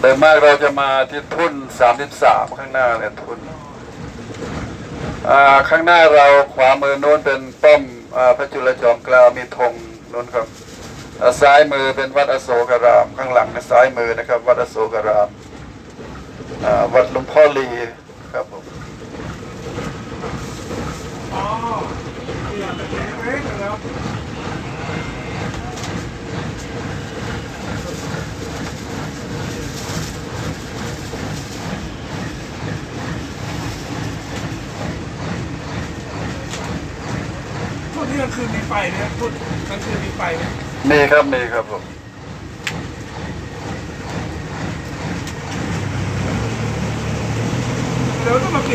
เดยมากเราจะมาที่ทุนสามสิบสามข้างหน้าเนี่ยทุ่นข้างหน้าเราขวามือโน้นเป็นป้อมอพระจุลจอมเกล้ามีธงโน้นครับซ้ายมือเป็นวัดอโศการาม ข้างหลังซ้ายมือนะครับ วัดอโศการามวัดหลวงพ่อลีครับผมอ๋อ นี่ยเล็กๆแล้วช่วงที่กลางคืนมีไฟไหมครับช่วงกลางคืนมีไฟไหมมีครับมีครับผมแล้วก็มาเปลี่ยน